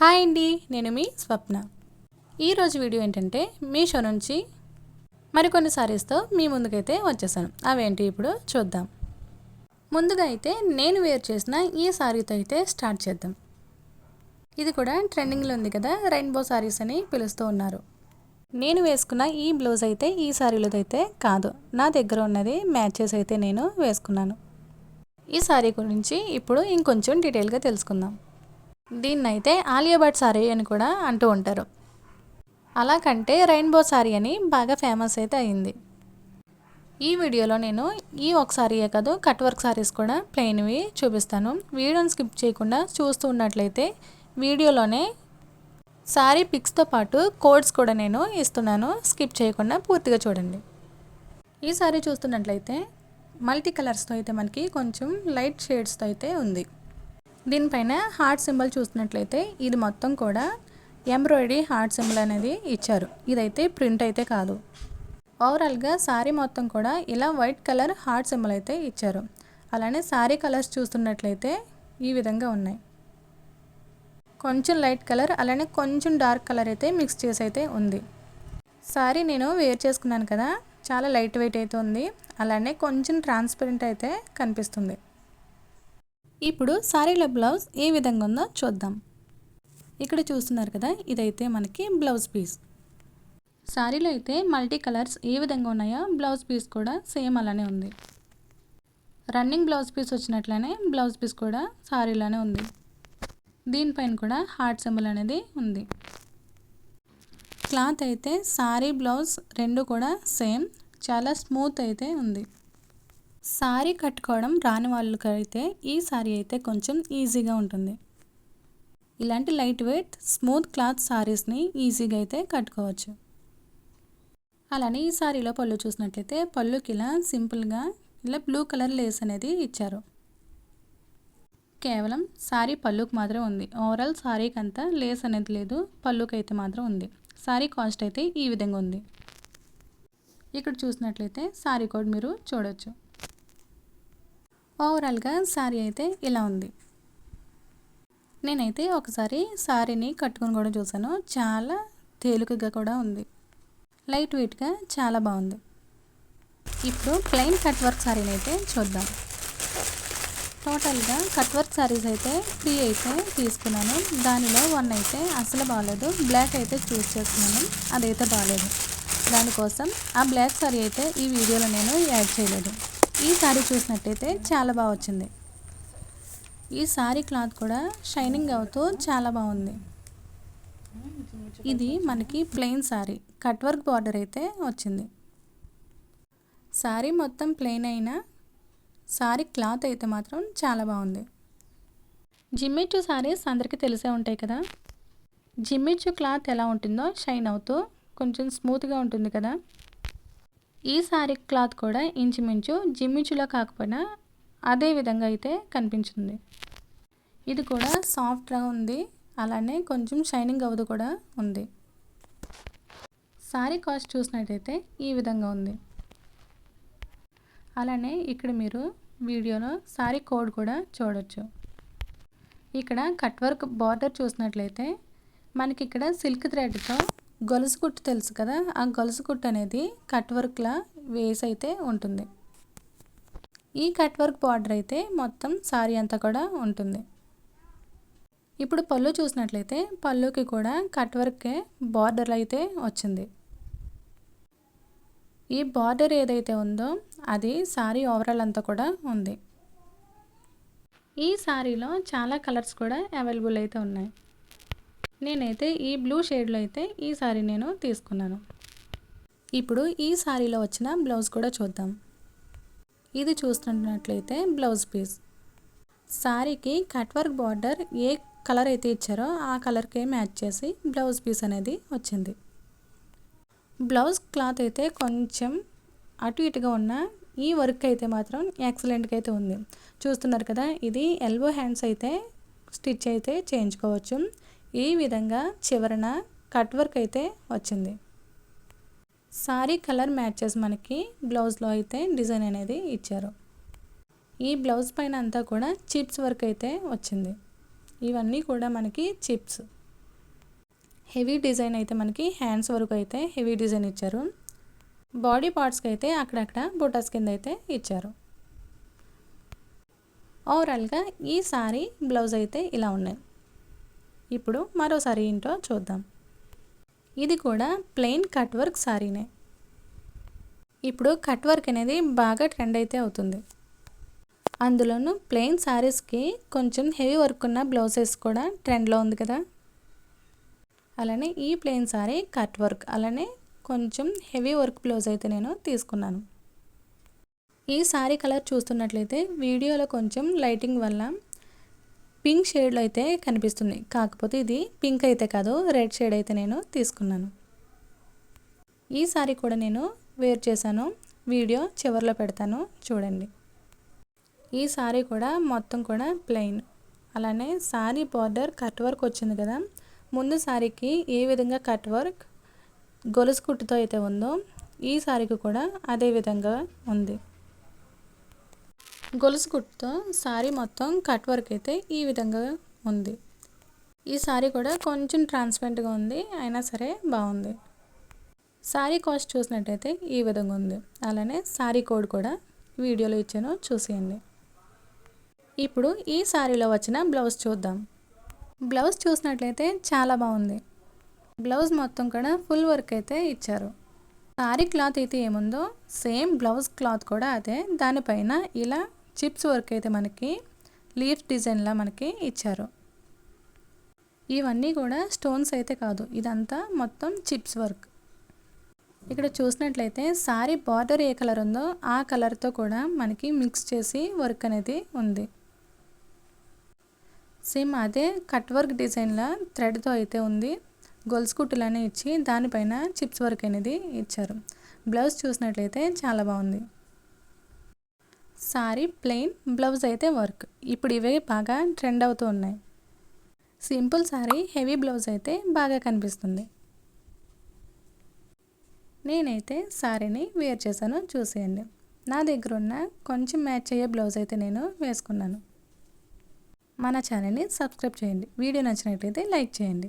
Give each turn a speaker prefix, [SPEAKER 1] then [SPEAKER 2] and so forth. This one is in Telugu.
[SPEAKER 1] హాయ్ అండి నేను మీ స్వప్న. ఈరోజు వీడియో ఏంటంటే మీషో నుంచి మరికొన్ని సారీస్తో మీ ముందుకైతే వచ్చేసాను. అవేంటి ఇప్పుడు చూద్దాం. ముందుగా అయితే నేను వేర్ చేసిన ఈ సారీతో అయితే స్టార్ట్ చేద్దాం. ఇది కూడా ట్రెండింగ్లో ఉంది కదా రెయిన్బో సారీస్ అని పిలుస్తూ ఉన్నారు. నేను వేసుకున్న ఈ బ్లౌజ్ అయితే ఈ సారీలో అయితే కాదు. నా దగ్గర ఉన్నది మ్యాచెస్ అయితే నేను వేసుకున్నాను. ఈ సారీ గురించి ఇప్పుడు ఇంకొంచెం డీటెయిల్గా తెలుసుకుందాం. దీన్నైతే ఆలియా భట్ సారీ అని కూడా అంటూ ఉంటారు. అలా కంటే రెయిన్బో సారీ అని బాగా ఫేమస్ అయితే అయింది. ఈ వీడియోలో నేను ఈ ఒక సారీయే కాదు కట్ వర్క్ సారీస్ కూడా ప్లెయిన్వి చూపిస్తాను. వీడియోని స్కిప్ చేయకుండా చూస్తూ ఉన్నట్లయితే వీడియోలోనే సారీ పిక్స్తో పాటు కోడ్స్ కూడా నేను ఇస్తున్నాను. స్కిప్ చేయకుండా పూర్తిగా చూడండి. ఈ సారీ చూస్తున్నట్లయితే మల్టీ కలర్స్తో అయితే మనకి కొంచెం లైట్ షేడ్స్తో అయితే ఉంది. దీనిపైన హార్ట్ సింబల్ చూసినట్లయితే ఇది మొత్తం కూడా ఎంబ్రాయిడరీ హార్ట్ సింబల్ అనేది ఇచ్చారు. ఇదైతే ప్రింట్ అయితే కాదు. ఓవరాల్గా శారీ మొత్తం కూడా ఇలా వైట్ కలర్ హార్ట్ సింబల్ అయితే ఇచ్చారు. అలానే శారీ కలర్స్ చూస్తున్నట్లయితే ఈ విధంగా ఉన్నాయి. కొంచెం లైట్ కలర్ అలానే కొంచెం డార్క్ కలర్ అయితే మిక్స్ చేసి అయితే ఉంది. శారీ నేను వేర్ చేసుకున్నాను కదా చాలా లైట్ వెయిట్ అయితే ఉంది. అలానే కొంచెం ట్రాన్స్పరెంట్ అయితే కనిపిస్తుంది. ఇప్పుడు శారీల బ్లౌజ్ ఏ విధంగా ఉందో చూద్దాం. ఇక్కడ చూస్తున్నారు కదా ఇదైతే మనకి బ్లౌజ్ పీస్. శారీలో అయితే మల్టీ కలర్స్ ఏ విధంగా ఉన్నాయో బ్లౌజ్ పీస్ కూడా సేమ్ అలానే ఉంది. రన్నింగ్ బ్లౌజ్ పీస్ వచ్చినట్లనే బ్లౌజ్ పీస్ కూడా శారీలోనే ఉంది. దీనిపైన కూడా హార్ట్ సింబల్ అనేది ఉంది. క్లాత్ అయితే శారీ బ్లౌజ్ రెండు కూడా సేమ్ చాలా స్మూత్ అయితే ఉంది. సారీ కట్టుకోవడం రాని వాళ్ళకైతే ఈ సారీ అయితే కొంచెం ఈజీగా ఉంటుంది. ఇలాంటి లైట్ వెయిట్ స్మూత్ క్లాత్ సారీస్ని ఈజీగా అయితే కట్టుకోవచ్చు. అలానే ఈ సారీలో పళ్ళు చూసినట్లయితే పళ్ళుకి ఇలా సింపుల్గా ఇలా బ్లూ కలర్ లేస్ అనేది ఇచ్చారు. కేవలం సారీ పళ్ళుకి మాత్రం ఉంది. ఓవరాల్ సారీకి అంతా లేస్ అనేది లేదు పళ్ళుకి అయితే మాత్రం ఉంది. సారీ కాస్ట్ అయితే ఈ విధంగా ఉంది. ఇక్కడ చూసినట్లయితే సారీ కోడ్ మీరు చూడొచ్చు. ఓవరాల్గా శారీ అయితే ఇలా ఉంది. నేనైతే ఒకసారి శారీని కట్టుకొని కూడా చూసాను చాలా తేలికగా కూడా ఉంది. లైట్ వెయిట్గా చాలా బాగుంది. ఇప్పుడు ప్లెయిన్ కట్ వర్క్ శారీని అయితే చూద్దాం. టోటల్గా కట్ వర్క్ శారీస్ అయితే త్రీ అయితే తీసుకున్నాను. దానిలో వన్ అయితే అసలు బాగాలేదు. బ్లాక్ అయితే చూస్ చేసుకున్నాను అదైతే బాగాలేదు. దానికోసం ఆ బ్లాక్ శారీ అయితే ఈ వీడియోలో నేను యాడ్ చేయలేదు. ఈ శారీ చూసినట్టయితే చాలా బాగా వచ్చింది. ఈ శారీ క్లాత్ కూడా షైనింగ్ అవుతూ చాలా బాగుంది. ఇది మనకి plain sari cut work border అయితే వచ్చింది. శారీ మొత్తం ప్లెయిన్ అయినా శారీ క్లాత్ అయితే మాత్రం చాలా బాగుంది. జిమ్మిచ్చు శారీస్ అందరికీ తెలిసే ఉంటాయి కదా. జిమ్మిచ్చు క్లాత్ ఎలా ఉంటుందో షైన్ అవుతూ కొంచెం స్మూత్గా ఉంటుంది కదా. ఈ శారీ క్లాత్ కూడా ఇంచుమించు జిమ్మిచ్చులా కాకపోయినా అదే విధంగా అయితే కనిపించింది. ఇది కూడా సాఫ్ట్గా ఉంది. అలానే కొంచెం షైనింగ్ అవ్వదు కూడా ఉంది. శారీ కాస్ట్ చూసినట్టయితే ఈ విధంగా ఉంది. అలానే ఇక్కడ మీరు వీడియోలో శారీ కోడ్ కూడా చూడొచ్చు. ఇక్కడ కట్ వర్క్ బార్డర్ చూసినట్లయితే మనకి ఇక్కడ సిల్క్ థ్రెడ్తో గొలుసు కుట్టు తెలుసు కదా? ఆ గొలుసు కుట్టు అనేది కట్ వర్క్లా వేస్ అయితే ఉంటుంది. ఈ కట్ వర్క్ బార్డర్ అయితే మొత్తం సారీ అంతా కూడా ఉంటుంది. ఇప్పుడు పళ్ళు చూసినట్లయితే పళ్ళుకి కూడా కట్ వర్కే బార్డర్ అయితే వచ్చింది. ఈ బార్డర్ ఏదైతే ఉందో అది సారీ ఓవరాల్ అంతా కూడా ఉంది. ఈ సారీలో చాలా కలర్స్ కూడా అవైలబుల్ అయితే ఉన్నాయి. నేనైతే ఈ బ్లూ షేడ్లో అయితే ఈ సారీ నేను తీసుకున్నాను. ఇప్పుడు ఈ సారీలో వచ్చిన బ్లౌజ్ కూడా చూద్దాం. ఇది చూస్తున్నట్లయితే బ్లౌజ్ పీస్. సారీకి కట్ వర్క్ బార్డర్ ఏ కలర్ అయితే ఇచ్చారో ఆ కలర్కే మ్యాచ్ చేసి బ్లౌజ్ పీస్ అనేది వచ్చింది. బ్లౌజ్ క్లాత్ అయితే కొంచెం అటు ఇటుగా ఉన్న ఈ వర్క్ అయితే మాత్రం ఎక్సలెంట్గా అయితే ఉంది. చూస్తున్నారు కదా ఇది ఎల్బో హ్యాండ్స్ అయితే స్టిచ్ అయితే చేయించుకోవచ్చు. ఈ విధంగా చివరన కట్ వర్క్ అయితే వచ్చింది. సారీ కలర్ మ్యాచెస్ మనకి బ్లౌజ్లో అయితే డిజైన్ అనేది ఇచ్చారు. ఈ బ్లౌజ్ పైన అంతా కూడా చిప్స్ వర్క్ అయితే వచ్చింది. ఇవన్నీ కూడా మనకి చిప్స్. హెవీ డిజైన్ అయితే మనకి హ్యాండ్స్ వరకు అయితే హెవీ డిజైన్ ఇచ్చారు. బాడీ పార్ట్స్కి అయితే అక్కడక్కడ బుటస్ కింద అయితే ఇచ్చారు. ఓవరాల్గా ఈ సారీ బ్లౌజ్ అయితే ఇలా ఉన్నాయి. ఇప్పుడు మరో సారీ ఏంటో చూద్దాం. ఇది కూడా ప్లెయిన్ కట్ వర్క్ సారీనే. ఇప్పుడు కట్ వర్క్ అనేది బాగా ట్రెండ్ అయితే అవుతుంది. అందులోనూ ప్లెయిన్ సారీస్కి కొంచెం హెవీ వర్క్ ఉన్న బ్లౌజెస్ కూడా ట్రెండ్లో ఉంది కదా. అలానే ఈ ప్లెయిన్ సారీ కట్ వర్క్ అలానే కొంచెం హెవీ వర్క్ బ్లౌజ్ అయితే నేను తీసుకున్నాను. ఈ సారీ కలర్ చూస్తున్నట్లయితే వీడియోలో కొంచెం లైటింగ్ వల్ల పింక్ షేడ్లో అయితే కనిపిస్తుంది. కాకపోతే ఇది పింక్ అయితే కాదు రెడ్ షేడ్ అయితే నేను తీసుకున్నాను. ఈ సారీ కూడా నేను వేర్ చేశాను. వీడియో చివరిలో పెడతాను. చూడండి. ఈ సారీ కూడా మొత్తం కూడా ప్లెయిన్. అలానే సారీ బార్డర్ కట్ వర్క్ వచ్చింది కదా. ముందు సారీకి ఏ విధంగా కట్ వర్క్ గొలుసు కుట్టుతో అయితే ఉందో ఈ సారీకి కూడా అదే విధంగా ఉంది. గొలుసు కుట్టుతో శారీ మొత్తం కట్ వర్క్ అయితే ఈ విధంగా ఉంది. ఈ శారీ కూడా కొంచెం ట్రాన్స్పరెంట్గా ఉంది అయినా సరే బాగుంది. శారీ కాస్ట్ చూసినట్టయితే ఈ విధంగా ఉంది. అలానే శారీ కోడ్ కూడా వీడియోలో ఇచ్చాను చూసేయండి. ఇప్పుడు ఈ సారీలో వచ్చిన బ్లౌజ్ చూద్దాం. బ్లౌజ్ చూసినట్లయితే చాలా బాగుంది. బ్లౌజ్ మొత్తం కూడా ఫుల్ వర్క్ అయితే ఇచ్చారు. శారీ క్లాత్ అయితే ఏముందో సేమ్ బ్లౌజ్ క్లాత్ కూడా అదే. దానిపైన ఇలా చిప్స్ వర్క్ అయితే మనకి లీఫ్ డిజైన్లా మనకి ఇచ్చారు. ఇవన్నీ కూడా స్టోన్స్ అయితే కాదు ఇదంతా మొత్తం చిప్స్ వర్క్. ఇక్కడ చూసినట్లయితే సారీ బార్డర్ ఏ కలర్ ఉందో ఆ కలర్తో కూడా మనకి మిక్స్ చేసి వర్క్ అనేది ఉంది. సేమ్ అదే కట్ వర్క్ డిజైన్లా థ్రెడ్తో అయితే ఉంది. గొలుసు కుట్టులనే ఇచ్చి దానిపైన చిప్స్ వర్క్ అనేది ఇచ్చారు. బ్లౌజ్ చూసినట్లయితే చాలా బాగుంది. సారీ ప్లెయిన్ బ్లౌజ్ అయితే వర్క్. ఇప్పుడు ఇవే బాగా ట్రెండ్ అవుతూ ఉన్నాయి. సింపుల్ సారీ హెవీ బ్లౌజ్ అయితే బాగా కనిపిస్తుంది. నేనైతే సారీని వేర్ చేశాను చూసేయండి. నా దగ్గర ఉన్న కొంచెం మ్యాచ్ అయ్యే బ్లౌజ్ అయితే నేను వేసుకున్నాను. మన ఛానల్ని సబ్స్క్రైబ్ చేయండి. వీడియో నచ్చినట్లయితే లైక్ చేయండి.